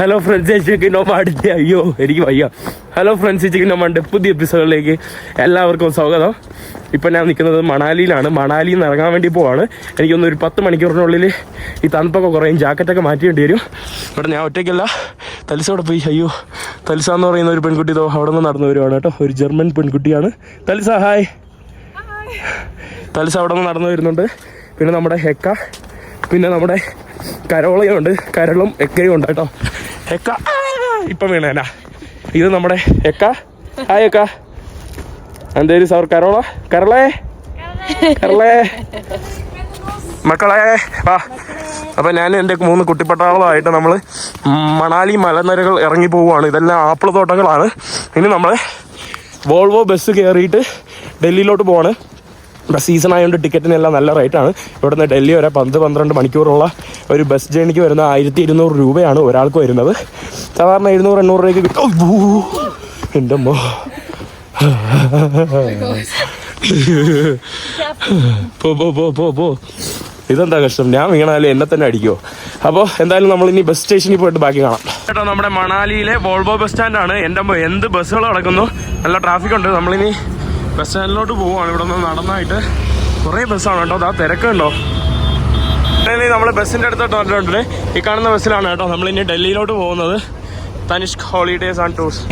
Hello friends chicken നോമാടിന്റെ അയ്യോ എനിക്ക് വയ്യ. ഹലോ ഫ്രണ്ട്സ് ചിക്കൻ നോമാന്റെ പുതിയ എപ്പിസോഡിലേക്ക് എല്ലാവർക്കും സ്വാഗതം. ഇപ്പം ഞാൻ നിൽക്കുന്നത് മണാലിയിലാണ്. മണാലിയിൽ നിന്ന് ഇറങ്ങാൻ വേണ്ടി പോവാണ്. എനിക്കൊന്ന് ഒരു പത്ത് മണിക്കൂറിനുള്ളിൽ ഈ തണുപ്പൊക്കെ കുറയും ജാക്കറ്റൊക്കെ മാറ്റേണ്ടി വരും. ഇവിടെ ഞാൻ ഒറ്റയ്ക്കല്ല. തലിസോടെ പോയി. അയ്യോ തലിസ എന്ന് പറയുന്ന ഒരു പെൺകുട്ടി ഇതോ അവിടെ നിന്ന് നടന്നു വരുവാണ് കേട്ടോ. ഒരു ജർമ്മൻ പെൺകുട്ടിയാണ്. തലിസ ഹായ് തലിസ അവിടെ നിന്ന് നടന്നു വരുന്നുണ്ട്. പിന്നെ നമ്മുടെ ഹെക്ക. പിന്നെ നമ്മുടെ കരോളയുണ്ട്. കരളും എക്കയും ഉണ്ട് കേട്ടോ. ഹെക്ക ആ, ഇപ്പം വീണേനാ. ഇത് നമ്മുടെ എക്ക. ഹായ് എക്ക. എന്തേലും സവർ കരോള? കരളേ? കരളേ. മക്കളെ വാ. അപ്പം ഞാൻ എന്റെ മൂന്ന് കുട്ടിപ്പട്ടാളമായിട്ട് നമ്മൾ മണാലി മലനിരകൾ ഇറങ്ങി പോവുകയാണ്. ഇതെല്ലാം ആപ്പിൾ തോട്ടങ്ങളാണ്. ഇനി നമ്മൾ വോൾവോ ബസ് കയറിയിട്ട് ഡൽഹിയിലോട്ട് പോവാണ്. ഇവിടെ സീസൺ ആയതുകൊണ്ട് ടിക്കറ്റിനെല്ലാം നല്ല റേറ്റാണ് ഇവിടുന്ന് ഡൽഹി വരെ പന്ത് പന്ത്രണ്ട് മണിക്കൂറുള്ള ഒരു ബസ് ജേണിക്ക് വരുന്ന ആയിരത്തി ഇരുന്നൂറ് രൂപയാണ് ഒരാൾക്ക് വരുന്നത്. സാധാരണ എഴുന്നൂറ് എണ്ണൂറ് രൂപയ്ക്ക് കിട്ടും. എന്റെ അമ്മോ. പോ പോ പോ പോ ഇതെന്താ കഷ്ടം ഞാൻ വീണാലും എന്നെ തന്നെ അടിക്കുമോ അപ്പോൾ എന്തായാലും നമ്മൾ ഇനി ബസ് സ്റ്റേഷനിൽ പോയിട്ട് ബാക്കി കാണാം. കേട്ടോ നമ്മുടെ മണാലിയിലെ വോൾവോ ബസ് സ്റ്റാൻഡാണ് എന്റെ എന്ത് ബസ്സുകൾ നടക്കുന്നു? നല്ല ട്രാഫിക് ഉണ്ട്. നമ്മളിനി ബസ് സ്റ്റാൻഡിലോട്ട് പോവുകയാണ് ഇവിടെ നിന്ന് നടന്നായിട്ട് കുറേ ബസ്സാണ് കേട്ടോ. അതാ തിരക്കുണ്ടോ? നമ്മൾ ബസ്സിന്റെ അടുത്തോട്ട് വന്നിട്ടുണ്ട് ഈ കാണുന്ന ബസ്സിലാണ് കേട്ടോ നമ്മൾ ഇനി ഡൽഹിയിലോട്ട് പോകുന്നത്. Tanishq holidays and tours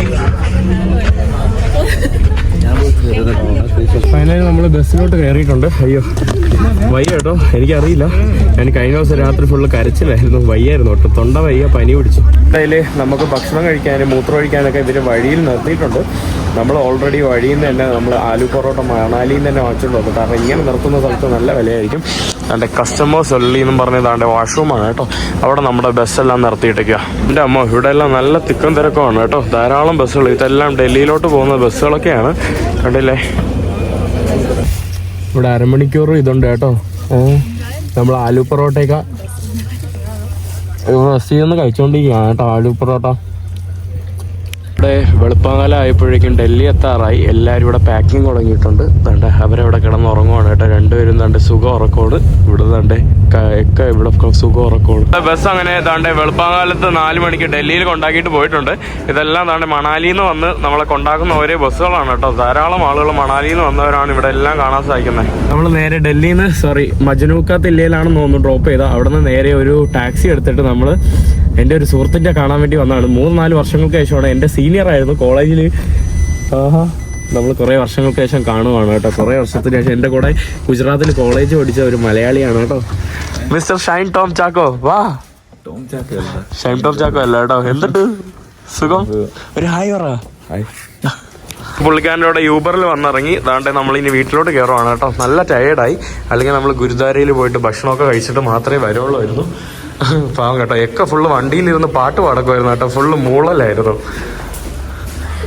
finally നമ്മൾ ബസ്സിലോട്ട് കയറിയിട്ടുണ്ട്. അയ്യോ വയ്യ കേട്ടോ. എനിക്കറിയില്ല. ഞാൻ കഴിഞ്ഞ ദിവസം രാത്രി ഫുള്ള് കരച്ചിലായിരുന്നു. വയ്യായിരുന്നു കേട്ടോ. തൊണ്ട വയ്യ പനി പിടിച്ചു. അതിൽ നമുക്ക് ഭക്ഷണം കഴിക്കാനും മൂത്രം ഒഴിക്കാനൊക്കെ ഇവർ വഴിയിൽ നിർത്തിയിട്ടുണ്ട്. നമ്മൾ ഓൾറെഡി വഴിയിൽ നിന്ന് തന്നെ നമ്മൾ ആലു പൊറോട്ട മണാലിയിൽ നിന്ന് തന്നെ വാങ്ങിച്ചുകൊണ്ട് കാരണം ഇങ്ങനെ നിർത്തുന്ന സ്ഥലത്ത് നല്ല വിലയായിരിക്കും. അതിന്റെ കസ്റ്റമേഴ്സ് ഒള്ളി എന്നും പറഞ്ഞത് അതിന്റെ വാഷ്റൂമാണ് കേട്ടോ. അവിടെ നമ്മുടെ ബസ്സെല്ലാം നിർത്തിയിട്ടേക്കുക എന്റെ അമ്മ ഇവിടെ എല്ലാം നല്ല തിക്കും തിരക്കുമാണ് കേട്ടോ. ധാരാളം ബസ്സുകൾ ഇതെല്ലാം ഡൽഹിയിലോട്ട് പോകുന്ന ബസ്സുകളൊക്കെയാണ് കണ്ടില്ലേ? ഇവിടെ അരമണിക്കൂർ ഇതുണ്ട് കേട്ടോ. നമ്മൾ ആലു പൊറോട്ടയൊക്കെ ബസ്സിൽ നിന്ന് കഴിച്ചുകൊണ്ടിരിക്കുകയാണ് കേട്ടോ ആലു പൊറോട്ട. ഇവിടെ വെളുപ്പാങ്കാലം ആയപ്പോഴേക്കും ഡൽഹി എത്താറായി. എല്ലാവരും ഇവിടെ പാക്കിംഗ് തുടങ്ങിയിട്ടുണ്ട്. തണ്ട അവരവിടെ കിടന്ന് ഉറങ്ങുവാണ് കേട്ടോ. രണ്ടുപേരും തണ്ട് സുഖം ഉറക്കമാണ്. ഇവിടെ ദണ്ട് ഒക്കെ ഇവിടെ സുഖം ബസ് അങ്ങനെ താണ്ടെ വെളുപ്പാങ്കാലത്ത് നാല് മണിക്ക് ഡൽഹിയിൽ കൊണ്ടാക്കിയിട്ട് പോയിട്ടുണ്ട്. ഇതെല്ലാം താണ്ടെ മണാലിയിൽ നിന്ന് വന്ന് നമ്മളെ കൊണ്ടാക്കുന്ന ഓരോ ബസ്സുകളാണ് കേട്ടോ. ധാരാളം ആളുകൾ മണാലിയിൽ നിന്ന് വന്നവരാണ് ഇവിടെ എല്ലാം കാണാൻ സാധിക്കുന്നത്. നമ്മൾ നേരെ ഡൽഹിയിൽ നിന്ന് സോറി മജനൂക്ക തില്ലയിലാണെന്ന് തോന്നുന്നു ഡ്രോപ്പ് ചെയ്ത. അവിടെ നിന്ന് നേരെ ഒരു ടാക്സി എടുത്തിട്ട് നമ്മൾ എന്റെ ഒരു സുഹൃത്തിന്റെ കാണാൻ വേണ്ടി വന്നതാണ്. മൂന്ന് നാല് വർഷങ്ങൾക്ക് ശേഷമാണ് എന്റെ സീനിയർ ആയിരുന്നു കോളേജിൽ ആഹാ. നമ്മൾ കുറേ വർഷങ്ങൾക്ക് ശേഷം കാണുവാണ് കേട്ടോ. കുറേ വർഷത്തിന് ശേഷം എന്റെ കൂടെ ഗുജറാത്തിൽ കോളേജ് പഠിച്ച ഒരു മലയാളിയാണ് കേട്ടോ. മിസ്റ്റർ ഷൈൻ ടോം ചാക്കോ വാ. ടോം ചാക്കോ ഷൈൻ ടോം ചാക്കോ അല്ല കേട്ടോ. എന്തുണ്ട്? സുഖം? ഒരു ഹായ് പറ. പുള്ളിക്കാരന്റെ കൂടെ യൂബറിൽ വന്നിറങ്ങി. അതാണ്ട് നമ്മൾ ഇനി വീട്ടിലോട്ട് കയറുവാണ് കേട്ടോ. നല്ല ടയേർഡായി അല്ലെങ്കിൽ നമ്മൾ ഗുരുദ്വാരയിൽ പോയിട്ട് ഭക്ഷണമൊക്കെ കഴിച്ചിട്ട് മാത്രമേ വരുള്ളൂ പാവം കേട്ടോ. ഒക്കെ ഫുള്ള് വണ്ടിയിലിരുന്ന് പാട്ട് പാടക്കുമായിരുന്നു കേട്ടോ. Full മൂളലായിരുന്നു.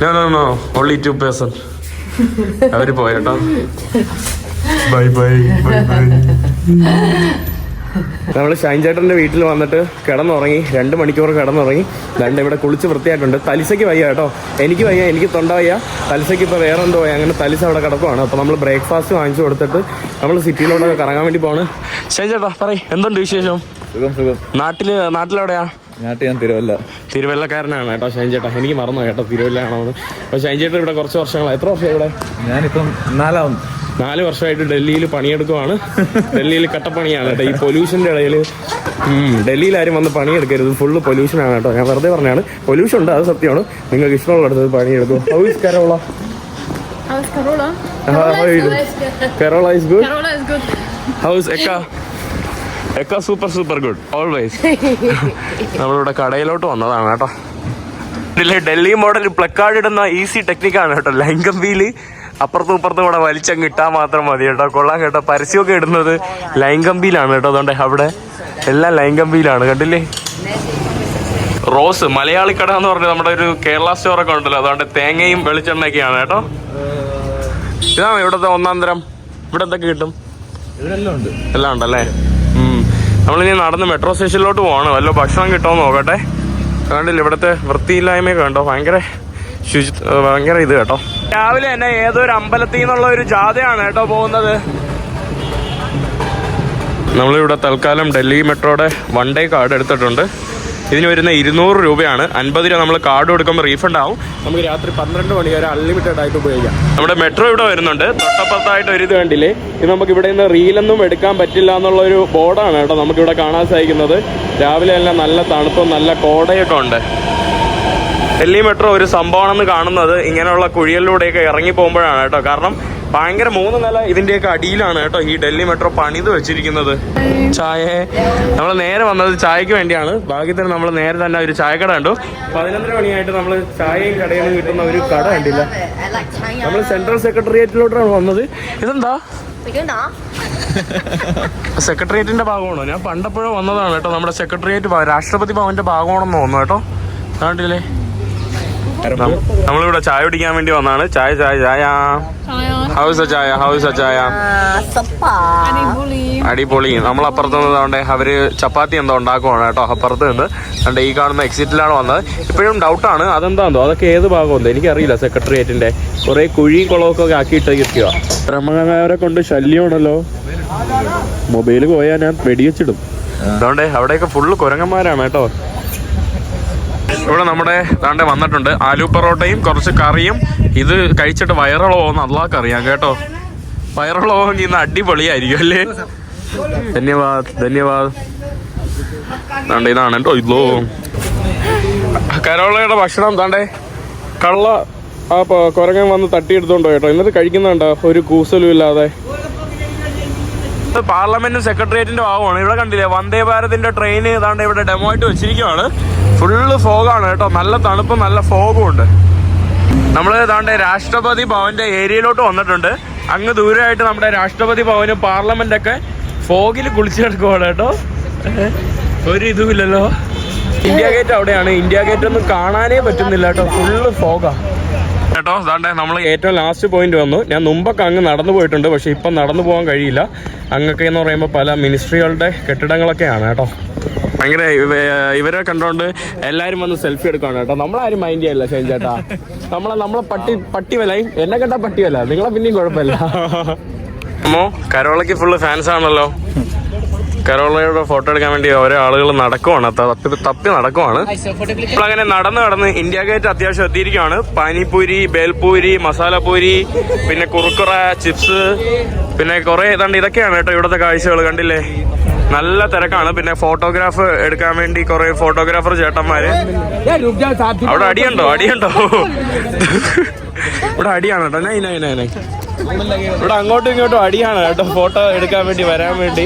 No no no only two person അവർ പോയട്ടോ ബൈ ബൈ ബൈ ബൈ നമ്മൾ ഷൈൻ ചേട്ടന്റെ വീട്ടിൽ വന്നിട്ട് കിടന്നുറങ്ങി രണ്ട് മണിക്കൂർ കിടന്നുറങ്ങി. രണ്ട് ഇവിടെ കുളിച്ച് വൃത്തിയായിട്ടുണ്ട്. തലിസയ്ക്ക് വയ്യ കേട്ടോ. എനിക്ക് വയ്യ എനിക്ക് തൊണ്ട വയ്യ. തലിസയ്ക്ക് ഇപ്പോൾ വേറെ എന്തോ വയ്യ. അങ്ങനെ തലിസ അവിടെ കിടക്കുവാണ്. അപ്പോൾ നമ്മൾ ബ്രേക്ക്ഫാസ്റ്റ് വാങ്ങിച്ചു കൊടുത്തിട്ട് നമ്മൾ സിറ്റിയിലോട്ടൊക്കെ കറങ്ങാൻ വേണ്ടി പോവാണ് ഷൈൻ ചേട്ടാ പറയ്. എന്തുണ്ട് വിശേഷം? സുഖം സുഖം. നാട്ടിൽ ഞാൻ തിരുവല്ല. തിരുവല്ലക്കാരനാണ് കേട്ടോ ഷൈൻ ചേട്ടാ. എനിക്ക് മറന്നു കേട്ടോ തിരുവല്ലാണോ അപ്പോൾ ഷൈൻ ചേട്ടൻ ഇവിടെ കുറച്ച് വർഷങ്ങളായി. എത്ര വർഷം ഇവിടെ? ഞാനിപ്പം നാലാവും നാല് വർഷമായിട്ട് ഡൽഹിയിൽ പണിയെടുക്കുവാണ്. ഡൽഹിയിൽ കട്ടപ്പണിയാണ് കേട്ടോ. ഈ പൊല്യൂഷന്റെ ഇടയിൽ ഡൽഹിയിൽ ആരും വന്ന് പണിയെടുക്കരുത്. ഫുള്ള് പൊല്യൂഷനാണ് കേട്ടോ. ഞാൻ വെറുതെ പറഞ്ഞാണ്. പൊല്യൂഷൻ ഉണ്ട് അത് സത്യമാണ്. നിങ്ങൾക്ക് ഇഷ്ടമുള്ള അടുത്തത് പണിയെടുക്കും. How is Carola good. Carola is good how is എക്ക എക്ക സൂപ്പർ സൂപ്പർ ഗുഡ് ഓൾവേസ് നമ്മളിവിടെ കടയിലോട്ട് വന്നതാണ് കേട്ടോ. ഇതിലെ ഡൽഹി മോഡൽ പ്ലക്കാർഡ് ഇടുന്ന ഈസി ടെക്നിക്കാണ് കേട്ടോ. ലൈംഗം വീൽ അപ്പുറത്തും ഇപ്പുറത്തും കൂടെ വലിച്ചങ്ങ് ഇട്ടാൽ മാത്രം മതി കേട്ടോ. കൊള്ളാം കേട്ടോ. പരസ്യമൊക്കെ ഇടുന്നത് ലൈംഗമ്പിയിലാണ് കേട്ടോ. അതുകൊണ്ട് അവിടെ എല്ലാം ലൈംഗമ്പിയിലാണ് കണ്ടില്ലേ? റോസ് മലയാളി കട എന്ന് പറഞ്ഞ നമ്മുടെ ഒരു കേരള സ്റ്റോറൊക്കെ ഉണ്ടല്ലോ. അതുകൊണ്ട് തേങ്ങയും വെളിച്ചെണ്ണയൊക്കെയാണ് കേട്ടോ. ഇതാണ് ഇവിടുത്തെ ഒന്നാം തരം. ഇവിടെ എന്തൊക്കെ കിട്ടും? എല്ലാം ഉണ്ടല്ലേ. നമ്മളിനി നടന്ന് മെട്രോ സ്റ്റേഷനിലോട്ട് പോവാണ്. വല്ല ഭക്ഷണം കിട്ടുമോ നോക്കട്ടെ. കണ്ടില്ല ഇവിടുത്തെ വൃത്തിയില്ലായ്മയൊക്കെ കണ്ടോ? ഭയങ്കര ശുചി ഭയങ്കര ഇത് കേട്ടോ. രാവിലെ തന്നെ ഏതോ ഒരു അമ്പലത്തിൽ നിന്നുള്ള ഒരു ജാഥയാണ് കേട്ടോ പോകുന്നത്. നമ്മളിവിടെ തൽക്കാലം ഡൽഹി മെട്രോയുടെ വൺ ഡേ കാർഡ് എടുത്തിട്ടുണ്ട്. ഇതിന് വരുന്ന ഇരുന്നൂറ് രൂപയാണ്. അൻപത് രൂപ നമ്മൾ കാർഡ് കൊടുക്കുമ്പോൾ റീഫണ്ട് ആവും. നമുക്ക് രാത്രി പന്ത്രണ്ട് മണി വരെ അൺലിമിറ്റഡ് ആയിട്ട് ഉപയോഗിക്കാം. നമ്മുടെ മെട്രോ ഇവിടെ വരുന്നുണ്ട്. തൊട്ടപ്പുറത്തായിട്ട് ഒരു ഇത് കണ്ടില്ലേ? ഇത് നമുക്ക് ഇവിടെ നിന്ന് റീലൊന്നും എടുക്കാൻ പറ്റില്ല എന്നുള്ള ഒരു ബോർഡാണ് കേട്ടോ നമുക്കിവിടെ കാണാൻ സാധിക്കുന്നത്. രാവിലെ എല്ലാം നല്ല തണുപ്പും നല്ല കോടയൊക്കെ ഉണ്ട്. ഡൽഹി മെട്രോ ഒരു സംഭവമാണെന്ന് കാണുന്നത് ഇങ്ങനെയുള്ള കുഴികളിലൂടെയൊക്കെ ഇറങ്ങി പോകുമ്പോഴാണ് കേട്ടോ. കാരണം ഭയങ്കര മൂന്ന് നില ഇതിന്റെയൊക്കെ അടിയിലാണ് കേട്ടോ ഈ ഡൽഹി മെട്രോ പണിത് വെച്ചിരിക്കുന്നത്. ചായ നമ്മൾ നേരെ വന്നത് ചായക്ക് വേണ്ടിയാണ്. ബാക്കി തന്നെ നമ്മൾ നേരെ തന്നെ ഒരു ചായക്കട കണ്ടു. പതിനൊന്നര മണിയായിട്ട് നമ്മൾ ചായയും കടയിൽ നിന്ന് കിട്ടുന്ന ഒരു കട കണ്ടില്ല. നമ്മൾ സെൻട്രൽ സെക്രട്ടേറിയറ്റിലോട്ടാണ് വന്നത്. ഇതെന്താ. സെക്രട്ടേറിയറ്റിന്റെ ഭാഗമാണോ? ഞാൻ പണ്ടപ്പോഴോ വന്നതാണ് കേട്ടോ. നമ്മുടെ സെക്രട്ടേറിയറ്റ് രാഷ്ട്രപതി ഭവന്റെ ഭാഗമാണെന്ന് തോന്നുന്നു കേട്ടോ. കണ്ടില്ലേ? നമ്മളിവിടെ ചായ കുടിക്കാൻ വേണ്ടി വന്നാണ്. ചായ ചായ ചായ. ഹൗസ് ചായ ഹൗസ് ചായ. അടിപൊളി. നമ്മൾ അപ്പുറത്ത് നിന്നതുകൊണ്ട് അവർ ചപ്പാത്തി എന്തോ ഉണ്ടാക്കുവാണ് കേട്ടോ അപ്പുറത്ത് നിന്ന്. അതുകൊണ്ട് ഈ കാണുന്ന എക്സിറ്റിലാണ് വന്നത്. ഇപ്പോഴും ഡൗട്ടാണ് അതെന്താന്തോ അതൊക്കെ ഏത് ഭാഗമുണ്ട്? എനിക്കറിയില്ല സെക്രട്ടേറിയറ്റിന്റെ കുറെ കുഴി കുളമൊക്കെ ആക്കിയിട്ട് കിട്ടിയോ? ബ്രഹ്മകാരെ കൊണ്ട് ശല്യമാണല്ലോ. മൊബൈൽ പോയാൽ ഞാൻ വെടിവെച്ചിടും. അതുകൊണ്ട് അവിടെയൊക്കെ ഫുള്ള് കുരങ്ങന്മാരാണ് കേട്ടോ. ഇവിടെ നമ്മുടെ താണ്ടെ വന്നിട്ടുണ്ട്. ആലു പൊറോട്ടയും കുറച്ച് കറിയും. ഇത് കഴിച്ചിട്ട് വയറുളവോന്ന് അള്ളാഹ്ക്ക് അറിയാം കേട്ടോ. വയറുളവെങ്കിൽ ഇന്ന് അടിപൊളിയായിരിക്കും അല്ലേ? ധന്യവാദ് ധന്യവാദ്. താണ്ടെ ഇതാണ് കേട്ടോ ഇതോ. കരോളയുടെ ഭക്ഷണം താണ്ടേ കള്ള ആ കൊരങ്ങൻ വന്ന് തട്ടിയെടുത്തോണ്ടോ കേട്ടോ. എന്നിട്ട് കഴിക്കുന്നുണ്ടോ ഒരു കൂസലും ഇല്ലാതെ. പാർലമെന്റും സെക്രട്ടേറിയറ്റിന്റെ ഭാഗമാണ്. ഇവിടെ കണ്ടില്ലേ? വന്ദേ ഭാരതിന്റെ ട്രെയിൻ ഏതാണ്ട് ഇവിടെ ഡെമോ ആയിട്ട് വെച്ചിരിക്കുവാണ്. ഫുള്ള് ഫോഗാണ് കേട്ടോ. നല്ല തണുപ്പും നല്ല ഫോഗും ഉണ്ട്. നമ്മൾ ഏതാണ്ട് രാഷ്ട്രപതി ഭവന്റെ ഏരിയയിലോട്ട് വന്നിട്ടുണ്ട്. അങ്ങ് ദൂരമായിട്ട് നമ്മുടെ രാഷ്ട്രപതി ഭവനും പാർലമെന്റ് ഒക്കെ ഫോഗിൽ കുളിച്ചു കിടക്കുവാണ് കേട്ടോ. ഒരു ഇതുമില്ലല്ലോ ഇന്ത്യ ഗേറ്റ് അവിടെയാണ്. ഇന്ത്യ ഗേറ്റ് ഒന്നും കാണാനേ പറ്റുന്നില്ല കേട്ടോ. ഫുള്ള് ഫോഗാ. കേട്ടോ അതാണ്ട് നമ്മൾ ഏറ്റവും ലാസ്റ്റ് പോയിന്റ് വന്നു. ഞാൻ മുമ്പൊക്കെ അങ്ങ് നടന്നു പോയിട്ടുണ്ട് പക്ഷെ ഇപ്പം നടന്നു പോകാൻ കഴിയില്ല. അങ്ങൊക്കെ എന്ന് പറയുമ്പോൾ പല മിനിസ്ട്രികളുടെ കെട്ടിടങ്ങളൊക്കെയാണ് കേട്ടോ. ഭയങ്കര ഇവരെ കണ്ടോണ്ട് എല്ലാരും വന്ന് സെൽഫി എടുക്കാണ് കേട്ടോ. നമ്മളാരും മൈൻഡ് ചെയ്യല്ല ഷൈൻ ചേട്ടാ. നമ്മളെ നമ്മളെ പട്ടി പട്ടി വിലയും എന്നെ കണ്ടാ പട്ടി വില നിങ്ങളെ പിന്നെയും കുഴപ്പമില്ല. അമ്മോ കരോളയ്ക്ക് ഫുള്ള് ഫാൻസ് ആണല്ലോ. കരോളയുടെ ഫോട്ടോ എടുക്കാൻ വേണ്ടി ഓരോ ആളുകൾ നടക്കുവാണ്. തപ്പി തപ്പി നടക്കുവാണ്. അങ്ങനെ നടന്ന് നടന്ന് ഇന്ത്യ ഗേറ്റ് അത്യാവശ്യം എത്തിയിരിക്കുകയാണ് പാനിപൂരി ബേൽപൂരി മസാലപൂരി പിന്നെ കുറുക്കുറ ചിപ്സ് പിന്നെ കുറെ ഏതാണ്ട് ഇതൊക്കെയാണ് കേട്ടോ ഇവിടുത്തെ കാഴ്ചകൾ. കണ്ടില്ലേ? നല്ല തിരക്കാണ്. പിന്നെ ഫോട്ടോഗ്രാഫ് എടുക്കാൻ വേണ്ടി കുറെ ഫോട്ടോഗ്രാഫർ ചേട്ടന്മാര്. അവിടെ അടിയുണ്ടോ? അടിയുണ്ടോ? ഇവിടെ അടിയാണ് കേട്ടോ. നൈ നൈ നൈ നൈ. ഇവിടെ അങ്ങോട്ടും ഇങ്ങോട്ടും അടിയാണ് കേട്ടോ. ഫോട്ടോ എടുക്കാൻ വേണ്ടി വരാൻ വേണ്ടി.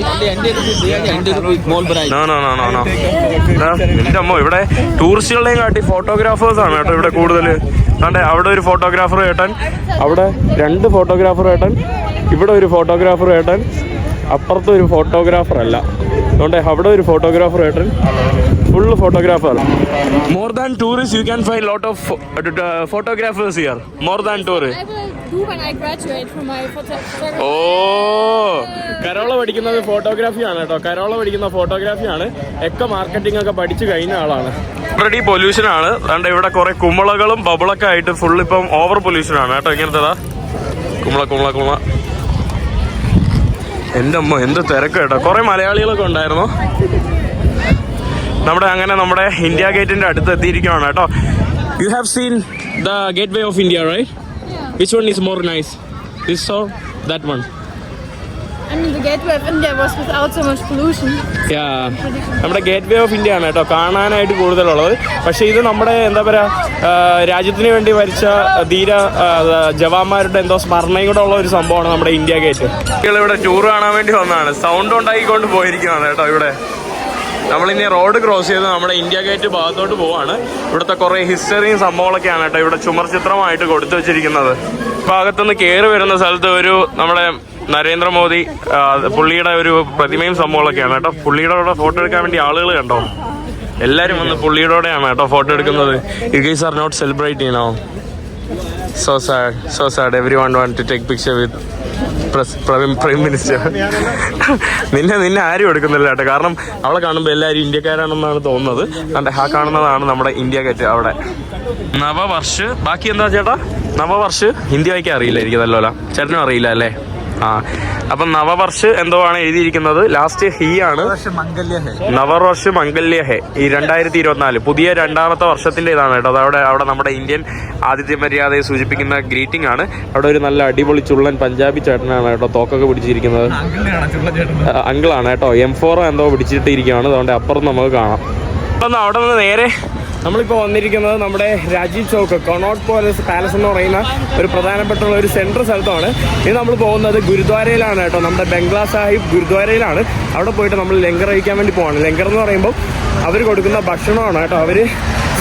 എന്റെ അമ്മ ഇവിടെ ടൂറിസ്റ്റുകളെയും കാട്ടി ഫോട്ടോഗ്രാഫേഴ്സ് ആണ് കേട്ടോ ഇവിടെ കൂടുതൽ അതെ അവിടെ ഒരു ഫോട്ടോഗ്രാഫർ ഏട്ടൻ അവിടെ രണ്ട് ഫോട്ടോഗ്രാഫർ ഏട്ടൻ ഇവിടെ ഒരു ഫോട്ടോഗ്രാഫർ ഏട്ടൻ അപ്പുറത്ത് ഒരു ഫോട്ടോഗ്രാഫർ അല്ല. അതുകൊണ്ട് അവിടെ ഒരു ഫോട്ടോഗ്രാഫർ ഏട്ടൻ full photographer more than tourist you can find lot of photographers here more than tour oh Carola പഠിക്കുന്നത് ഫോട്ടോഗ്രാഫി ആണ് കേട്ടോ. കരോള പഠിക്കുന്ന ഫോട്ടോഗ്രാഫി ആണ്. എക്ക മാർക്കറ്റിംഗ് ഒക്കെ പഠിച്ചു കഴിഞ്ഞ ആളാണ്. ഓൾറെഡി പൊല്യൂഷൻ ആണ്. അതുകൊണ്ട് ഇവിടെ കുറെ കുമ്പളകളും ബബിളൊക്കെ ആയിട്ട് ഫുൾ ഇപ്പം ഓവർ പൊല്യൂഷൻ ആണ്. കേട്ടോ ഇങ്ങനത്തേതാ കുമ്പള കുമ്പള കുമ്പള. എന്റെ അമ്മ എന്ത് തിരക്ക് കേട്ടോ. കുറെ മലയാളികളൊക്കെ ഉണ്ടായിരുന്നു. നമ്മുടെ അങ്ങനെ നമ്മുടെ ഇന്ത്യ ഗേറ്റിന്റെ അടുത്ത് എത്തിയിരിക്കുകയാണ് കേട്ടോ. You have seen the gateway of India right which one is more nice this or that one നമ്മുടെ ഗേറ്റ് വേ ഓഫ് ഇന്ത്യ ആണ് കേട്ടോ. കാണാനായിട്ട് കൂടുതലുള്ളത്. പക്ഷേ ഇത് നമ്മുടെ എന്താ പറയുക രാജ്യത്തിന് വേണ്ടി മരിച്ച ധീര ജവാന്മാരുടെ എന്തോ സ്മരണയും കൂടെ ഉള്ള ഒരു സംഭവമാണ് നമ്മുടെ ഇന്ത്യ ഗേറ്റ് കുട്ടികൾ ഇവിടെ ടൂർ കാണാൻ വേണ്ടി വന്നതാണ്. സൗണ്ട് ഉണ്ടാക്കിക്കൊണ്ട് പോയിരിക്കുകയാണ് കേട്ടോ ഇവിടെ. നമ്മളിനി റോഡ് ക്രോസ് ചെയ്ത് നമ്മുടെ ഇന്ത്യ ഗേറ്റ് ഭാഗത്തോട്ട് പോവാണ്. ഇവിടുത്തെ കുറേ ഹിസ്റ്ററിയും സംഭവങ്ങളൊക്കെയാണ് കേട്ടോ ഇവിടെ ചുമർ ചിത്രമായിട്ട് കൊടുത്തു വെച്ചിരിക്കുന്നത്. ഭാഗത്തുനിന്ന് കയറി വരുന്ന സ്ഥലത്ത് ഒരു നമ്മുടെ നരേന്ദ്രമോദി പുള്ളിയുടെ ഒരു പ്രതിമയും സംഭവങ്ങളൊക്കെയാണ് കേട്ടോ. പുള്ളിയുടെ ഫോട്ടോ എടുക്കാൻ വേണ്ടി ആളുകൾ കണ്ടോ? എല്ലാരും വന്ന് പുള്ളിയോടെയാണ് കേട്ടോ ഫോട്ടോ എടുക്കുന്നത്. You guys are not celebrate ചെയ്യണോ so sad so sad everyone want to take picture with prime minister നിന്നെ നിന്നെ ആരും എടുക്കുന്നില്ല കേട്ടോ. കാരണം അവളെ കാണുമ്പോൾ എല്ലാവരും ഇന്ത്യക്കാരാണെന്നാണ് തോന്നുന്നത്. കണ്ടെ ആ കാണുന്നതാണ് നമ്മുടെ ഇന്ത്യ ഗേറ്റ് അവിടെ. നവവർഷ്. ബാക്കി എന്താ ചേട്ടാ? നവവർഷ്? ഹിന്ദി വായിക്കാൻ അറിയില്ല എനിക്ക് നല്ലോല. ചേട്ടനും അറിയില്ല അല്ലേ? ആ അപ്പം നവവർഷ് എന്തോ ആണ് എഴുതിയിരിക്കുന്നത്? ലാസ്റ്റ് ഹി ആണ്. നവവർഷ് മംഗല്യ ഹെ. ഈ രണ്ടായിരത്തി ഇരുപത്തിനാല് പുതിയ രണ്ടാമത്തെ വർഷത്തിന്റെ ഇതാണ് കേട്ടോ. അതവിടെ അവിടെ നമ്മുടെ ഇന്ത്യൻ ആതിഥ്യ മര്യാദയെ സൂചിപ്പിക്കുന്ന ഗ്രീറ്റിംഗ് ആണ്. അവിടെ ഒരു നല്ല അടിപൊളി ചുള്ളൻ പഞ്ചാബി ചേട്ടനാണ് കേട്ടോ തോക്കൊക്കെ പിടിച്ചിരിക്കുന്നത്. അങ്കിളാണ് കേട്ടോ. എം ഫോറോ എന്തോ പിടിച്ചിട്ടിരിക്കുകയാണ്. അതുകൊണ്ട് അപ്പുറം നമുക്ക് കാണാം. അപ്പം അവിടെ നിന്ന് നേരെ നമ്മളിപ്പോൾ വന്നിരിക്കുന്നത് നമ്മുടെ Rajiv Chowk Connaught palace palace എന്ന് പറയുന്ന ഒരു പ്രധാനപ്പെട്ട ഒരു സെൻട്രൽ സ്ഥലത്താണ്. ഇത് നമ്മൾ പോകുന്നത് ഗുരുദ്വാരയിലാണ് കേട്ടോ. നമ്മുടെ ബംഗ്ലാ സാഹിബ് ഗുരുദ്വാരയിലാണ്. അവിടെ പോയിട്ട് നമ്മൾ ലങ്കർ കഴിക്കാൻ വേണ്ടി പോവാണ്. ലങ്കർ എന്ന് പറയുമ്പോൾ അവർ കൊടുക്കുന്ന ഭക്ഷണമാണ് കേട്ടോ. അവർ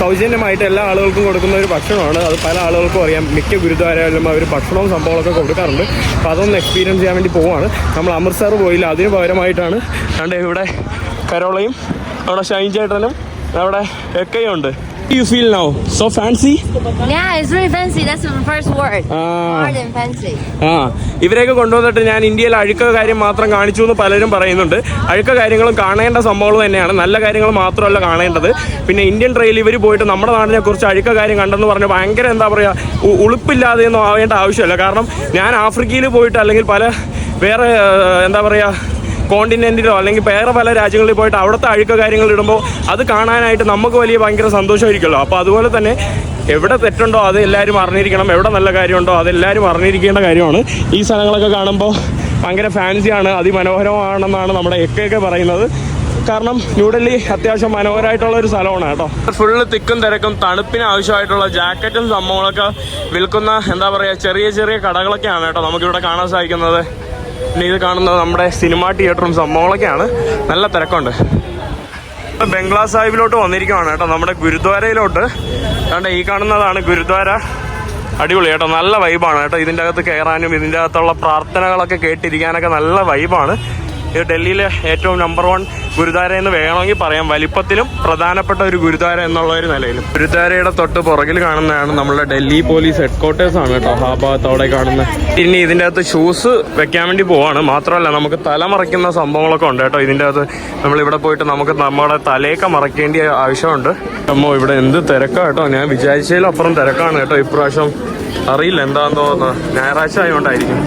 സൗജന്യമായിട്ട് എല്ലാ ആളുകൾക്കും കൊടുക്കുന്ന ഒരു ഭക്ഷണമാണ്. അത് പല ആളുകൾക്കും അറിയാം. മിക്ക ഗുരുദ്വാരയിലും അവർ ഭക്ഷണവും സംഭവങ്ങളൊക്കെ കൊടുക്കാറുണ്ട്. അപ്പോൾ അതൊന്ന് എക്സ്പീരിയൻസ് ചെയ്യാൻ വേണ്ടി പോവാണ്. നമ്മൾ അമൃത്സർ പോയില്ല. അതിന് പകരമായിട്ടാണ് കണ്ട് ഇവിടെ കരോളയും അവിടെ ഷൈൻ ചേട്ടനും അവിടെ ഉണ്ട് you feel now so fancy Yeah, it's really fancy. That's the first word. Ah. More than fancy. ആ ഇവരെയൊക്കെ കൊണ്ടുവന്നിട്ട് ഞാൻ ഇന്ത്യയിൽ അഴുക്ക കാര്യം മാത്രം കാണിച്ചു എന്ന് പലരും പറയുന്നുണ്ട് അഴുക്ക കാര്യങ്ങളും കാണേണ്ട സംഭവങ്ങൾ തന്നെയാണ് നല്ല കാര്യങ്ങൾ മാത്രമല്ല കാണേണ്ടത് പിന്നെ ഇന്ത്യൻ ട്രെയിൽ ഇവർ പോയിട്ട് നമ്മുടെ നാടിനെ കുറിച്ച് അഴുക്ക കാര്യം കണ്ടെന്ന് പറഞ്ഞ് ഭയങ്കര എന്താ പറയുക ഉ- ഉളുപ്പില്ലാതെ ഒന്നും ആവേണ്ട ആവശ്യമില്ല കാരണം ഞാൻ ആഫ്രിക്കയിൽ പോയിട്ട് അല്ലെങ്കിൽ പല വേറെ എന്താ പറയുക കോണ്ടിനെന്റിലോ അല്ലെങ്കിൽ വേറെ പല രാജ്യങ്ങളിൽ പോയിട്ട് അവിടുത്തെ അഴുക്ക കാര്യങ്ങൾ ഇടുമ്പോൾ അത് കാണാനായിട്ട് നമുക്ക് വലിയ ഭയങ്കര സന്തോഷമായിരിക്കുമല്ലോ. അപ്പോൾ അതുപോലെ തന്നെ എവിടെ തെറ്റുണ്ടോ അത് എല്ലാവരും അറിഞ്ഞിരിക്കണം. എവിടെ നല്ല കാര്യമുണ്ടോ അതെല്ലാവരും അറിഞ്ഞിരിക്കേണ്ട കാര്യമാണ്. ഈ സ്ഥലങ്ങളൊക്കെ കാണുമ്പോൾ ഭയങ്കര ഫാൻസിയാണ് അതിമനോഹരമാണെന്നാണ് നമ്മുടെ എക്കയൊക്കെ പറയുന്നത്. കാരണം ന്യൂഡൽഹി അത്യാവശ്യം മനോഹരമായിട്ടുള്ള ഒരു സ്ഥലമാണ് കേട്ടോ. ഫുള്ള് തിക്കും തിരക്കും തണുപ്പിന് ആവശ്യമായിട്ടുള്ള ജാക്കറ്റും സംഭവങ്ങളൊക്കെ വിൽക്കുന്ന എന്താ പറയുക ചെറിയ ചെറിയ കടകളൊക്കെയാണ് കേട്ടോ നമുക്കിവിടെ കാണാൻ സാധിക്കുന്നത്. പിന്നെ ഇത് കാണുന്നത് നമ്മുടെ സിനിമാ തിയേറ്ററും സംഭവങ്ങളൊക്കെയാണ്. നല്ല തിരക്കുണ്ട്. ബംഗ്ലാ സാഹിബിലോട്ട് വന്നിരിക്കുവാണ് കേട്ടോ നമ്മുടെ ഗുരുദ്വാരയിലോട്ട്. കണ്ട ഈ കാണുന്നതാണ് ഗുരുദ്വാര. അടിപൊളി കേട്ടോ നല്ല വൈബാണ് കേട്ടോ. ഇതിന്റെ അകത്ത് കയറാനും ഇതിന്റെ അകത്തുള്ള പ്രാർത്ഥനകളൊക്കെ കേട്ടിരിക്കാനൊക്കെ നല്ല വൈബാണ് ഇത് ഡൽഹിയിലെ ഏറ്റവും നമ്പർ വൺ ഗുരുദ്വാര എന്ന് വേണമെങ്കിൽ പറയാം. വലിപ്പത്തിലും പ്രധാനപ്പെട്ട ഒരു ഗുരുദ്വാര എന്നുള്ള ഒരു നിലയിലും. ഗുരുദ്വാരയുടെ തൊട്ട് പുറകിൽ കാണുന്നതാണ് നമ്മുടെ ഡൽഹി പോലീസ് ഹെഡ്ക്വാർട്ടേഴ്സ് ആണ് കേട്ടോ. ഭാഗത്ത് അവിടെ കാണുന്നത് ഇനി ഇതിന്റെ അകത്ത് ഷൂസ് വെക്കാൻ വേണ്ടി പോവാണ്. മാത്രമല്ല നമുക്ക് തല മറയ്ക്കുന്ന സംഭവങ്ങളൊക്കെ ഉണ്ട് കേട്ടോ. ഇതിന്റെ അകത്ത് നമ്മളിവിടെ പോയിട്ട് നമുക്ക് നമ്മുടെ തലയൊക്കെ മറയ്ക്കേണ്ട ആവശ്യമുണ്ട്. അമ്മോ ഇവിടെ എന്ത് തിരക്കാണ് കേട്ടോ. ഞാൻ വിചാരിച്ചതിലും അപ്പുറം തിരക്കാണ് കേട്ടോ. ഇപ്രാവശ്യം അറിയില്ല എന്താന്ന് തോന്നുന്നത് ഞായറാഴ്ച ആയതുകൊണ്ടായിരിക്കും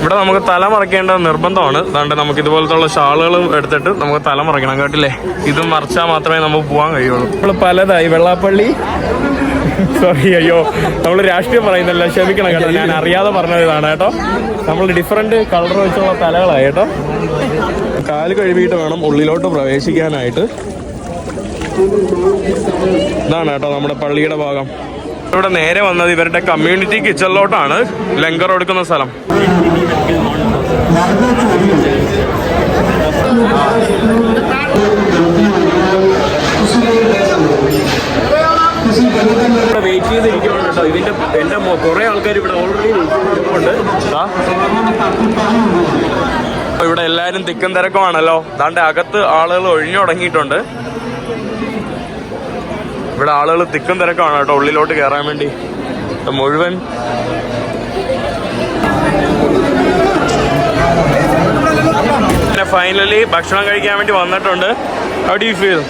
ഇവിടെ നമുക്ക് തല മറയ്ക്കേണ്ട നിർബന്ധമാണ്. അതുകൊണ്ട് നമുക്ക് ഇതുപോലത്തുള്ള ഷാളുകളും എടുത്തിട്ട് നമുക്ക് തല മറയ്ക്കണം കേട്ടില്ലേ? ഇത് മറച്ചാൽ മാത്രമേ നമുക്ക് പോകാൻ കഴിയുള്ളൂ. നമ്മൾ പലതായി. വെള്ളാപ്പള്ളി. സോറി അയ്യോ. നമ്മൾ രാഷ്ട്രീയം പറയുന്നല്ല. ക്ഷമിക്കണം കേട്ടോ. ഞാൻ അറിയാതെ പറഞ്ഞതാണ് ഇതാണ് കേട്ടോ. നമ്മൾ ഡിഫറെന്റ് കളർ വെച്ചുള്ള തലകളായി കേട്ടോ. കാൽ കഴുകിയിട്ട് വേണം ഉള്ളിലോട്ട് പ്രവേശിക്കാനായിട്ട്. ഇതാണ് കേട്ടോ നമ്മുടെ പള്ളിയുടെ ഭാഗം. ഇവിടെ നേരെ വന്നത് ഇവരുടെ കമ്മ്യൂണിറ്റി കിച്ചണിലോട്ടാണ് ലങ്കർ കൊടുക്കുന്ന സ്ഥലം. ഇവിടെ വെയിറ്റ് ചെയ്തിരിക്കുകയാണ് കേട്ടോ. ഇതിന്റെ എന്റെ കുറെ ആൾക്കാർ ഇവിടെ ഓൾറെഡി ഉണ്ട് ഇവിടെ എല്ലാരും തിക്കും തിരക്കുമാണല്ലോ. അതാണ്ട് അകത്ത് ആളുകൾ ഒഴിഞ്ഞു തുടങ്ങിയിട്ടുണ്ട്. ഇവിടെ ആളുകൾ തിക്കും തിരക്കാണ് കേട്ടോ ഉള്ളിലോട്ട് കയറാൻ വേണ്ടി. മുഴുവൻ ഫൈനലി ഭക്ഷണം കഴിക്കാൻ വേണ്ടി വന്നിട്ടുണ്ട്. അവിടെ യു ഫീൽ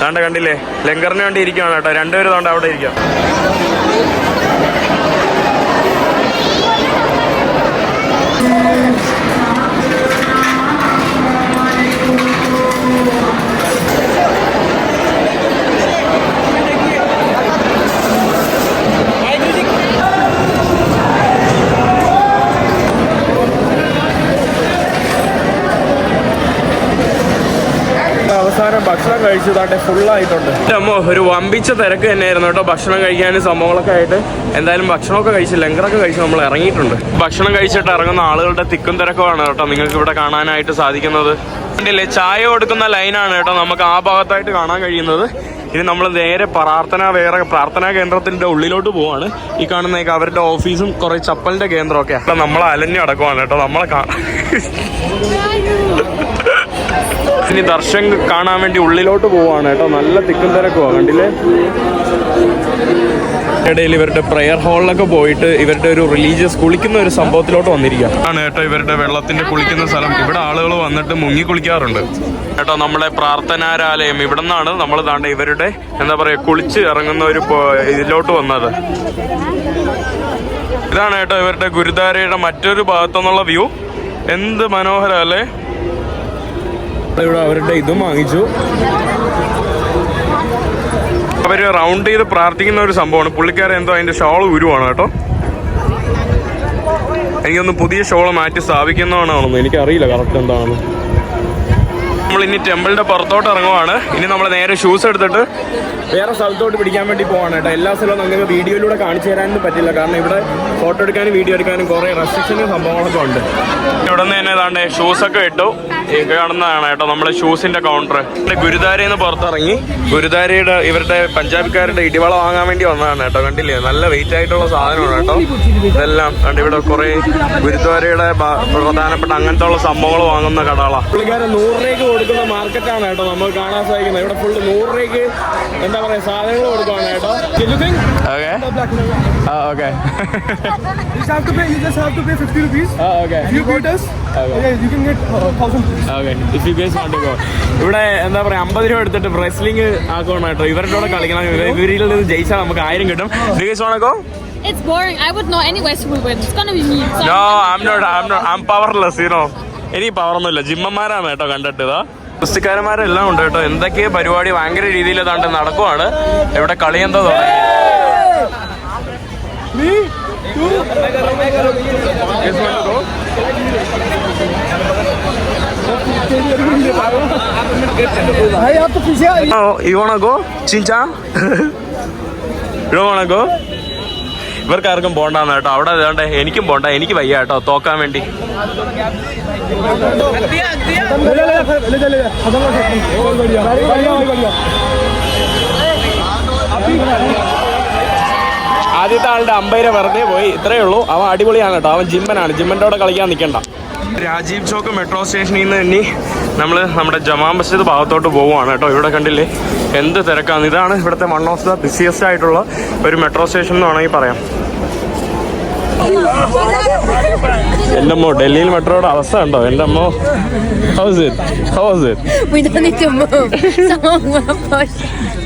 താണ്ട കണ്ടില്ലേ? ലങ്കറിന് വേണ്ടി ഇരിക്കുകയാണ് കേട്ടോ രണ്ടുപേരും താണ്ട അവിടെ ഇരിക്കാം ഭക്ഷണം ഫുൾ ഫുള്ളായിട്ടുണ്ട് അമ്മോ ഒരു വമ്പിച്ച തിരക്ക് തന്നെയായിരുന്നു കേട്ടോ ഭക്ഷണം കഴിക്കാനും സംഭവങ്ങളൊക്കെ ആയിട്ട്. എന്തായാലും ഭക്ഷണമൊക്കെ കഴിച്ച് ലങ്കറൊക്കെ കഴിച്ച് നമ്മൾ ഇറങ്ങിയിട്ടുണ്ട്. ഭക്ഷണം കഴിച്ചിട്ട് ഇറങ്ങുന്ന ആളുകളുടെ തിക്കും തിരക്കുമാണ് കേട്ടോ നിങ്ങൾക്ക് ഇവിടെ കാണാനായിട്ട് സാധിക്കുന്നത്. കണ്ടില്ലേ ചായ കൊടുക്കുന്ന ലൈനാണ് കേട്ടോ നമുക്ക് ആ ഭാഗത്തായിട്ട് കാണാൻ കഴിയുന്നത്. ഇനി നമ്മൾ നേരെ പ്രാർത്ഥന വേറെ പ്രാർത്ഥനാ കേന്ദ്രത്തിന്റെ ഉള്ളിലോട്ട് പോവാണ്. ഈ കാണുന്നേക്ക് അവരുടെ ഓഫീസും കുറേ ചപ്പലിന്റെ കേന്ദ്രമൊക്കെ. അപ്പൊ നമ്മൾ അലഞ്ഞു അടക്കുവാണ് കേട്ടോ നമ്മളെ കാണാൻ. ഇനി ദർശൻ കാണാൻ വേണ്ടി ഉള്ളിലോട്ട് പോവാണ് കേട്ടോ. നല്ല തിക്കും തിരക്കുവാ കണ്ടില്ലേ? ഇടയിൽ ഇവരുടെ പ്രെയർ ഹാളിലൊക്കെ പോയിട്ട് ഇവരുടെ ഒരു റിലീജിയസ് കുളിക്കുന്ന ഒരു സംഭവത്തിലോട്ട് വന്നിരിക്കുക ആണ് കേട്ടോ ഇവരുടെ വെള്ളത്തിന്റെ കുളിക്കുന്ന സ്ഥലം. ഇവിടെ ആളുകൾ വന്നിട്ട് മുങ്ങി കുളിക്കാറുണ്ട്. കേട്ടോ നമ്മുടെ പ്രാർത്ഥനാരാലയം ഇവിടെ നിന്നാണ് നമ്മൾ താണ്ട ഇവരുടെ എന്താ പറയാ കുളിച്ച് ഇറങ്ങുന്ന ഒരു ഇതിലോട്ട് വന്നത്. ഇതാണ് കേട്ടോ ഇവരുടെ ഗുരുദ്വാരയുടെ മറ്റൊരു ഭാഗത്തുനിന്നുള്ള വ്യൂ എന്ത് മനോഹര അല്ലേ? ഇവിടെ അവരുടെ ഇതും വാങ്ങിച്ചു. അവർ റൗണ്ട് ചെയ്ത് പ്രാർത്ഥിക്കുന്ന ഒരു സംഭവമാണ്. പുള്ളിക്കാരൻ എന്തോ അതിന്റെ ഷോൾ ഉരുവാണ് കേട്ടോ. എനിക്കൊന്ന് പുതിയ ഷോൾ മാറ്റി സ്ഥാപിക്കുന്നതാണെന്ന് എനിക്കറിയില്ല കറക്റ്റ് എന്താണെന്ന്. നമ്മൾ ഇനി ടെമ്പിളിന്റെ പുറത്തോട്ട് ഇറങ്ങുവാണ്. ഇനി നമ്മൾ നേരെ ഷൂസ് എടുത്തിട്ട് വേറെ സ്ഥലത്തോട്ട് പിടിക്കാൻ വേണ്ടി പോവാണ് കേട്ടോ. എല്ലാ സ്ഥലവും നമുക്ക് വീഡിയോയിലൂടെ കാണിച്ചു തരാനൊന്നും പറ്റില്ല. കാരണം ഇവിടെ ഫോട്ടോ എടുക്കാനും വീഡിയോ എടുക്കാനും കുറേ റെസ്ട്രിക്ഷനും സംഭവങ്ങളൊക്കെ ഉണ്ട്. ഇവിടെ നിന്ന് തന്നെ ഏതാണ്ട് ഷൂസൊക്കെ ഇട്ടു. ഈ കാണുന്നതാണ് കേട്ടോ നമ്മുടെ ഷൂസിന്റെ കൗണ്ടർ ഗുരുദ്വാരയിൽ നിന്ന് പുറത്തിറങ്ങി. ഗുരുദ്വാരയുടെ ഇവരുടെ പഞ്ചാബിക്കാരുടെ ഇടിവള വാങ്ങാൻ വേണ്ടി വന്നതാണ് കേട്ടോ. കണ്ടില്ലേ? നല്ല വെയിറ്റ് ആയിട്ടുള്ള സാധനമാണ് കേട്ടോ. ഇതെല്ലാം കണ്ട് ഇവിടെ കുറെ ഗുരുദ്വാരയുടെ പ്രധാനപ്പെട്ട അങ്ങനത്തെ ഉള്ള സംഭവങ്ങൾ വാങ്ങുന്ന കടകളാണ് പുള്ളിക്കാരൻ നൂറ് രൂപയ്ക്ക് കൊടുക്കുന്ന മാർക്കറ്റാണ് കേട്ടോ നമ്മൾ കാണാൻ സാധിക്കുന്നത്. ഇവിടെ ഫുള്ള് നൂറ് രൂപയ്ക്ക് എന്താ പറയാ സാധനങ്ങൾ കൊടുക്കുകയാണ് കേട്ടോ. Okay You just have to pay. You just have 50 rupees. Okay you can get uh, thousand rupees. Okay if you guys want go ഇവിടെ എന്താ പറയാ അമ്പത് രൂപ എടുത്തിട്ട് റെസ്ലിംഗ് ആക്കണം കേട്ടോ. ഇവരുടെ കൂടെ കളിക്കണം. ഇവ- ഇവരിൽ നിന്ന് ജയിച്ചാൽ നമുക്ക് ആയിരം കിട്ടും. Guys want go It's boring. I would know anyways who will win. It's gonna be me. So no I'm not I'm not I'm powerless you know. എനിക്ക് പവറൊന്നുമില്ല ജിമ്മന്മാരാണ് കേട്ടോ കണ്ടിട്ട് ഇതാ. കുസ്തിക്കാരന്മാരെല്ലാം ഉണ്ട് കേട്ടോ. എന്തൊക്കെയോ പരിപാടി ഭയങ്കര രീതിയിൽ ഏതാണ്ട് നടക്കുവാണ്. ഇവിടെ കളി എന്താ തുടങ്ങി. Want to go? Oh, you wanna go? ചിഞ്ചാ you don't wanna go? ഇവർക്ക് ആർക്കും പോണ്ടാന്ന് കേട്ടോ അവിടെ ഏതാണ്ട് എനിക്കും പോണ്ട എനിക്ക് വയ്യ കേട്ടോ തോക്കാൻ വേണ്ടി ले जा ले जा खत्म कर सकते हैं बहुत बढ़िया बढ़िया बढ़िया ആദ്യത്തെ ആളുടെ അമ്പൈര വെറുതെ പോയി ഇത്രയേ ഉള്ളൂ അവൻ അടിപൊളിയാണ് കേട്ടോ അവൻ ജിമ്മനാണ് ജിമ്മൻ്റെ കൂടെ കളിക്കാൻ നിൽക്കണ്ട രാജീവ് ചോക്ക് മെട്രോ സ്റ്റേഷനിൽ നിന്ന് ഇനി നമ്മൾ നമ്മുടെ ജമാ മസ്ജിദ് ഭാഗത്തോട്ട് പോവുകയാണ് കേട്ടോ. ഇവിടെ കണ്ടില്ലേ? എന്ത് തിരക്കാണ്. ഇതാണ് ഇവിടുത്തെ വൺ ഓഫ് ദ ബിസിയസ്റ്റ് ആയിട്ടുള്ള ഒരു മെട്രോ സ്റ്റേഷൻ എന്ന് വേണമെങ്കിൽ പറയാം. എന്റെ അമ്മോ ഡൽഹിയിൽ മെട്രോയുടെ അവസ്ഥ ഉണ്ടോ എന്റെ അമ്മോ ഹൗസ് ഇറ്റ് ഹൗസ് ഇറ്റ്.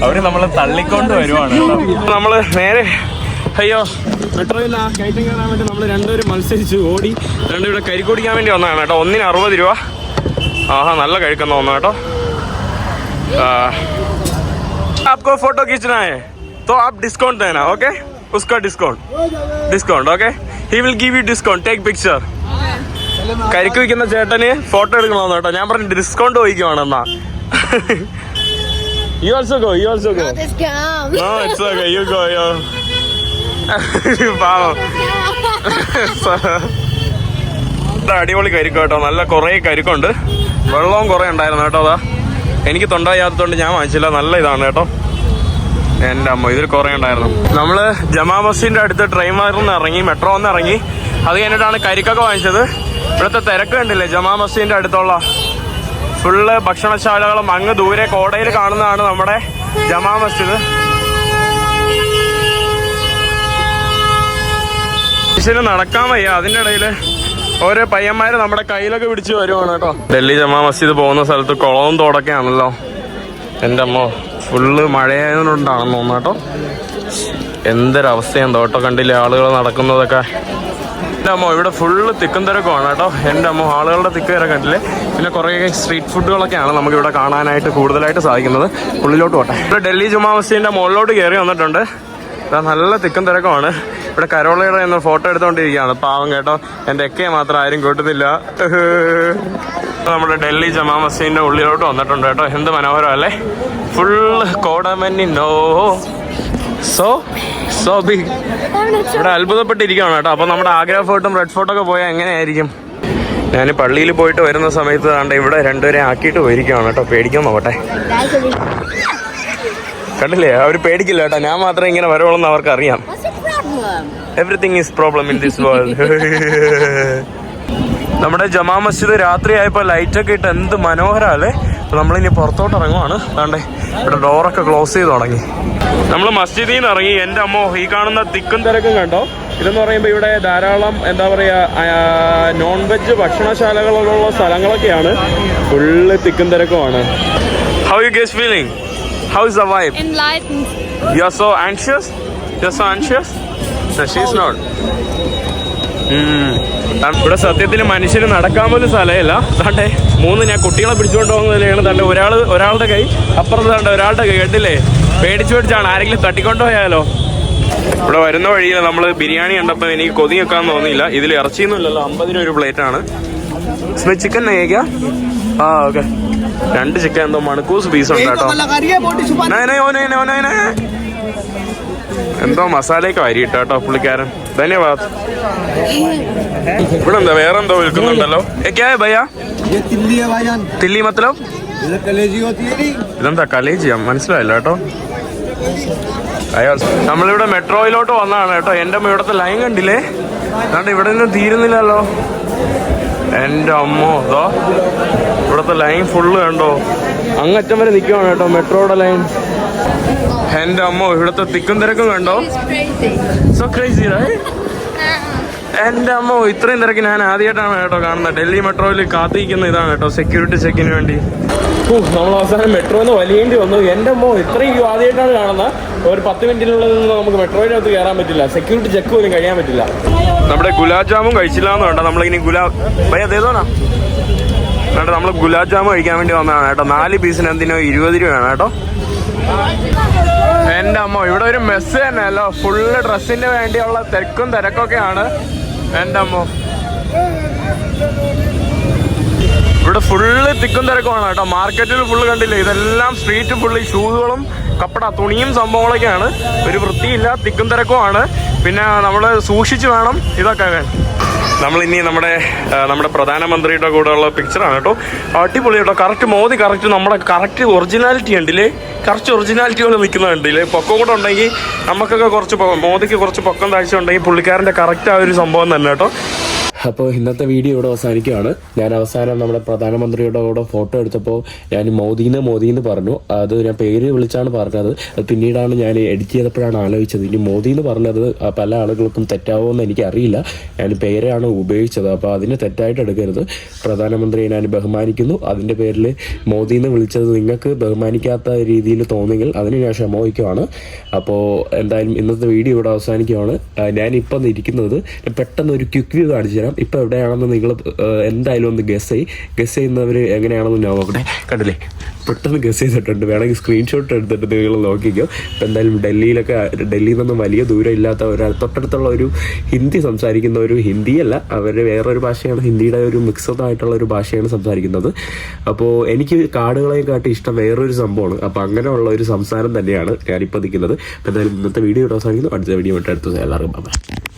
അവർ നമ്മളെ തള്ളിക്കൊണ്ട് വരുവാണ്. നമ്മൾ നേരെ അയ്യോ. മെട്രോയില്ല കയറ്റം കയറാൻ വേണ്ടി നമ്മൾ രണ്ടുപേരും മത്സരിച്ച് ഓടി രണ്ടുപേരും കരി കരിക്കൊടിക്കാൻ വേണ്ടി വന്നതാണ് കേട്ടോ. ഒന്നിന് അറുപത് രൂപ. ആഹാ നല്ല കഴിക്കുന്ന തോന്നുന്നു കേട്ടോ. आपको फोटो खींचना है तो आप डिस्काउंट देना okay discount discount discount he will give you discount take picture കരിക്ക് വയ്ക്കുന്ന ചേട്ടന് ഫോട്ടോ എടുക്കണമെന്ന് കേട്ടോ. ഞാൻ പറഞ്ഞു ഡിസ്കൗണ്ട് ചോദിക്കുവാണ് എന്നാ. You also go you also go it's okay you go you പാവം. അടിപൊളി കരിക്ക് കേട്ടോ. നല്ല കുറേ കരിക്കുണ്ട്. വെള്ളവും കുറേ ഉണ്ടായിരുന്നു കേട്ടോ അതാ. എനിക്ക് തൊണ്ടായാത്തതുകൊണ്ട് ഞാൻ വാങ്ങിച്ചില്ല. നല്ല ഇതാണ് കേട്ടോ. എന്റെ അമ്മ ഇതിൽ കുറേ ഉണ്ടായിരുന്നു. നമ്മൾ ജമാ മസ്ജിദിന്റെ അടുത്ത് ട്രെയിൻ മാറിന്ന് ഇറങ്ങി മെട്രോ ഒന്ന് ഇറങ്ങി. അത് കഴിഞ്ഞിട്ടാണ് കരിക്കൊക്കെ വാങ്ങിച്ചത്. ഇവിടുത്തെ തിരക്ക് കണ്ടില്ലേ? ജമാ മസ്ജിദിന്റെ അടുത്തുള്ള ഫുള്ള് ഭക്ഷണശാലകളും അങ്ങ് ദൂരെ കോടയിൽ കാണുന്നതാണ് നമ്മുടെ ജമാ മസ്ജിദ്. മനുഷ്യന് നടക്കാൻ വയ്യ. അതിന്റെ ഇടയിൽ ഓരോ പയ്യന്മാര് നമ്മുടെ കയ്യിലൊക്കെ പിടിച്ച് വരുവാണ് കേട്ടോ. ഡൽഹി ജമാ മസ്ജിദ് പോകുന്ന സ്ഥലത്ത് കുളവും തോടൊക്കെയാണല്ലോ. എന്റെ അമ്മ ഫുള്ള് മഴയായതുകൊണ്ടാണെന്ന് തോന്നുന്നു കേട്ടോ. എന്തൊരവസ്ഥയാണ് തോട്ടോ കണ്ടില്ലേ ആളുകൾ നടക്കുന്നതൊക്കെ. എന്റെ അമ്മ ഇവിടെ ഫുള്ള് തിക്കും തിരക്കുമാണ് കേട്ടോ. എന്റെ അമ്മ ആളുകളുടെ തിക്ക് തിരക്ക് കണ്ടില്ലേ? പിന്നെ കുറേ സ്ട്രീറ്റ് ഫുഡുകളൊക്കെയാണ് നമുക്ക് ഇവിടെ കാണാനായിട്ട് കൂടുതലായിട്ട് സാധിക്കുന്നത്. ഉള്ളിലോട്ട് പോട്ടെ. ഇവിടെ ഡൽഹി ജുമാ മസ്ജിദിന്റെ മുകളിലോട്ട് കയറി വന്നിട്ടുണ്ട്. നല്ല തിക്കും തിരക്കുമാണ്. ഇവിടെ കരോളയുടെ എന്ന ഫോട്ടോ എടുത്തുകൊണ്ടിരിക്കുകയാണ്. പാവം കേട്ടോ. എന്റെ എക്കയെ മാത്രം ആരും കൂട്ടുന്നില്ല. നമ്മുടെ ഡൽഹി ജമാ മസ്ജിദിന്റെ ഉള്ളിലോട്ട് വന്നിട്ടുണ്ട് കേട്ടോ. എന്ത് മനോഹരം full full no. So so B ഇവിടെ അത്ഭുതപ്പെട്ടിരിക്കുകയാണ് കേട്ടോ. അപ്പോൾ നമ്മുടെ ആഗ്ര ഫോർട്ടും റെഡ് ഫോർട്ടൊക്കെ പോയാൽ എങ്ങനെയായിരിക്കും? ഞാൻ പള്ളിയിൽ പോയിട്ട് വരുന്ന സമയത്ത് കണ്ട ഇവിടെ രണ്ടുപേരെ ആക്കിയിട്ട് പോയിരിക്കുകയാണ് കേട്ടോ. പേടിക്കാൻ നോക്കട്ടെ. കണ്ടില്ലേ? അവർ പേടിക്കില്ല കേട്ടോ. ഞാൻ മാത്രം ഇങ്ങനെ വരവുള്ളെന്ന് അവർക്ക് അറിയാം everything is problem in this world നമ്മുടെ ജമാ മസ്ജിദ് രാത്രി ആയപ്പോൾ ലൈറ്റൊക്കെ ഇട്ട് എന്ത് മനോഹരമല്ലേ അല്ലേ? നമ്മളിനി പുറത്തോട്ട് ഇറങ്ങുവാണ്. അതാണ്ടേ ഇവിടെ ഡോറൊക്കെ ക്ലോസ് ചെയ്ത് തുടങ്ങി. നമ്മൾ മസ്ജിദിൽ നിന്ന് ഇറങ്ങി എന്റെ അമ്മോ ഈ കാണുന്ന തിക്കും തിരക്കും കണ്ടോ? ഇതെന്ന് പറയുമ്പോൾ ഇവിടെ ധാരാളം എന്താ പറയുക നോൺ വെജ് ഭക്ഷണശാലകളുള്ള സ്ഥലങ്ങളൊക്കെയാണ്. ഫുള്ള് തിക്കും തിരക്കുമാണ്. How you guess feeling how is the vibe? Enlightened. You're so anxious? You're so anxious? No, she's not. ഉം. ഇവിടെ സത്യത്തിൽ മനുഷ്യന് നടക്കാൻ പോലും സ്ഥലമില്ല താണ്ടെ മൂന്ന് ഞാൻ കുട്ടികളെ പിടിച്ചുകൊണ്ട് പോകുന്നതിലാണ് തന്റെ ഒരാൾ ഒരാളുടെ കൈ അപ്പുറത്ത് താണ്ടെ ഒരാളുടെ കൈ കണ്ടില്ലേ പേടിച്ചു പേടിച്ചാണ് ആരെങ്കിലും തട്ടിക്കൊണ്ടു പോയാലോ ഇവിടെ വരുന്ന വഴിയിൽ നമ്മൾ ബിരിയാണി കണ്ടപ്പോൾ എനിക്ക് കൊതി വെക്കാൻ തോന്നിയില്ല ഇതിൽ ഇറച്ചിയൊന്നുമില്ലല്ലോ അമ്പത് രൂപ ഒരു പ്ലേറ്റ് ചിക്കൻ നയ്യേക്കാ ആ ഓക്കെ രണ്ട് ചിക്കൻ എന്തോ മണക്കൂസ് പീസ് ഉണ്ട് കേട്ടോ. എന്തോ മസാലയൊക്കെ വരി കേട്ടോ പുള്ളിക്കാരൻ. ധന്യവാദ്. ഇവിടെ എന്താ വേറെ എന്തോ വിൽക്കുന്നുണ്ടല്ലോ? ഏക്കായ ഭയ്യാ? തില്ലി മത്തലോ? ഇതെന്താ കലേജിയാ? മനസ്സിലായില്ല കേട്ടോ. അയ്യോ നമ്മളിവിടെ മെട്രോയിലോട്ട് വന്നതാണ് കേട്ടോ. എന്റെ ഇവിടുത്തെ ലൈൻ കണ്ടില്ലേ? അതുകൊണ്ട് ഇവിടെ നിന്ന് തീരുന്നില്ലല്ലോ. എന്റെ അമ്മോ അതോ ഇവിടുത്തെ ലൈൻ ഫുള്ള് കണ്ടോ? അങ്ങറ്റം വരെ നിൽക്കുവാണ് കേട്ടോ മെട്രോയുടെ ലൈൻ എന്റെ അമ്മോ ഇവിടുത്തെ തിക്കും തിരക്കും കണ്ടോ. സോ ക്രേസി എന്റെ അമ്മോ ഇത്രയും തിരക്ക് ഞാൻ ആദ്യമായിട്ടാണ് കേട്ടോ കാണുന്നത്. ഡൽഹി മെട്രോയിൽ കാത്തിരിക്കുന്ന ഇതാണ് കേട്ടോ സെക്യൂരിറ്റി ചെക്കിന് വേണ്ടി. നമ്മൾ അവസാനം മെട്രോന്ന് വലിയേണ്ടി വന്നു. എന്റെ മോ ഇത്രയും ക്യൂ ആദ്യമായിട്ടാണ് കാണുന്നത്. ഒരു പത്ത് മിനിറ്റിനുള്ളിൽ നിന്ന് നമുക്ക് മെട്രോയിനകത്ത് കയറാൻ പറ്റില്ല. സെക്യൂരിറ്റി ചെക്ക് പോലും കഴിയാൻ പറ്റില്ല. നമ്മുടെ ഗുലാബ് ജാമും കഴിച്ചില്ല എന്ന് വേണ്ട നമ്മളിങ്ങനെ ഗുലാബ് ഭയ അതേതോണാ കേട്ടോ നമ്മൾ ഗുലാബ് ജാമു കഴിക്കാൻ വേണ്ടി വന്നതാണ് കേട്ടോ. നാല് പീസിന് എന്തിനോ ഇരുപത് രൂപയാണ് കേട്ടോ. എന്റെ അമ്മ ഇവിടെ ഒരു മെസ്സ് തന്നെ അല്ലോ. ഫുള്ള് ഡ്രസ്സിന് വേണ്ടിയുള്ള തിരക്കും തിരക്കൊക്കെയാണ്. എന്റെ അമ്മ. ഇവിടെ ഫുള്ള് തിക്കും തിരക്കുമാണ് കേട്ടോ. മാർക്കറ്റിൽ ഫുള്ള് കണ്ടില്ലേ? ഇതെല്ലാം സ്ട്രീറ്റ് ഫുള്ള് ഷൂസുകളും കപ്പട തുണിയും സംഭവങ്ങളൊക്കെയാണ്. ഒരു വൃത്തിയില്ല തിക്കും തിരക്കുമാണ്. പിന്നെ നമ്മൾ സൂക്ഷിച്ച് വേണം ഇതൊക്കെ നമ്മൾ ഇനി നമ്മുടെ നമ്മുടെ പ്രധാനമന്ത്രിയുടെ കൂടെ ഉള്ള പിക്ചറാണ് കേട്ടോ. അടിപൊളി കേട്ടോ. കറക്റ്റ് മോദി കറക്റ്റ് നമ്മുടെ കറക്റ്റ് ഒറിജിനാലിറ്റി ഉണ്ടല്ലേ കറക്റ്റ് ഒറിജിനാലിറ്റി പോലെ നിൽക്കുന്ന ഉണ്ടല്ലേ പൊക്കം കൂടെ ഉണ്ടെങ്കിൽ നമുക്കൊക്കെ കുറച്ച് മോദിക്ക് കുറച്ച് പൊക്കം താഴ്ച ഉണ്ടെങ്കിൽ പുള്ളിക്കാരന്റെ കറക്റ്റ് ആ ഒരു സംഭവം തന്നെ കേട്ടോ. അപ്പോൾ ഇന്നത്തെ വീഡിയോ ഇവിടെ അവസാനിക്കുകയാണ്. ഞാൻ അവസാനം നമ്മുടെ പ്രധാനമന്ത്രിയുടെ കൂടെ ഫോട്ടോ എടുത്തപ്പോൾ ഞാൻ മോദിന്ന് മോദിന്ന് പറഞ്ഞു. അത് ഞാൻ പേര് വിളിച്ചാണ് പറഞ്ഞത്. പിന്നീടാണ് ഞാൻ എഡിറ്റ് ചെയ്തപ്പോഴാണ് ആലോചിച്ചത്. ഇനി മോദിന്ന് പറഞ്ഞത് പല ആളുകൾക്കും തെറ്റാവുമെന്ന് എനിക്ക് അറിയില്ല ഞാൻ പേരാണ് ഉപയോഗിച്ചത്. അപ്പോൾ അതിനെ തെറ്റായിട്ട് എടുക്കരുത്. പ്രധാനമന്ത്രിയെ ഞാൻ ബഹുമാനിക്കുന്നു. അതിന്റെ പേരിൽ മോദിന്ന് വിളിച്ചത് നിങ്ങൾക്ക് ബഹുമാനിക്കാത്ത രീതിയിൽ തോന്നിയെങ്കിൽ അതിന് ഞാൻ ക്ഷമോഹിക്കുവാണ് അപ്പോൾ എന്തായാലും ഇന്നത്തെ വീഡിയോ ഇവിടെ അവസാനിക്കുകയാണ്. ഞാനിപ്പം ഇരിക്കുന്നത് പെട്ടെന്ന് ഒരു ക്വിക്ക് വ്യൂ കാണിച്ചു തരാം. ഇപ്പം എവിടെയാണെന്ന് നിങ്ങൾ എന്തായാലും ഒന്ന് ഗസ് ചെയ് ഗസ് ചെയ്യുന്നവർ എങ്ങനെയാണെന്ന് ഞാൻ നോക്കട്ടെ. കണ്ടില്ലേ? പെട്ടെന്ന് ഗസ് ചെയ്തിട്ടുണ്ട്. വേണമെങ്കിൽ സ്ക്രീൻഷോട്ട് എടുത്തിട്ട് നിങ്ങൾ നോക്കിക്കോ. ഇപ്പം എന്തായാലും ഡൽഹിയിലൊക്കെ ഡൽഹിയിൽ നിന്നും വലിയ ദൂരം ഇല്ലാത്ത ഒരു തൊട്ടടുത്തുള്ള ഒരു ഹിന്ദി സംസാരിക്കുന്ന ഒരു ഹിന്ദിയല്ല. അവരുടെ വേറൊരു ഭാഷയാണ്. ഹിന്ദിയുടെ ഒരു മിക്സഡ് ആയിട്ടുള്ള ഒരു ഭാഷയാണ് സംസാരിക്കുന്നത്. അപ്പോൾ എനിക്ക് കാടുകളെയും കാട്ടി ഇഷ്ടം വേറൊരു സംഭവമാണ്. അപ്പോൾ അങ്ങനെയുള്ള ഒരു സംസാരം തന്നെയാണ് ഞാനിപ്പോൾ നിൽക്കുന്നത്. അപ്പോൾ എന്തായാലും ഇന്നത്തെ വീഡിയോ അവസാനിക്കുന്നു. അടുത്ത വീഡിയോ ഇട്ട് അടുത്ത എല്ലാവർക്കും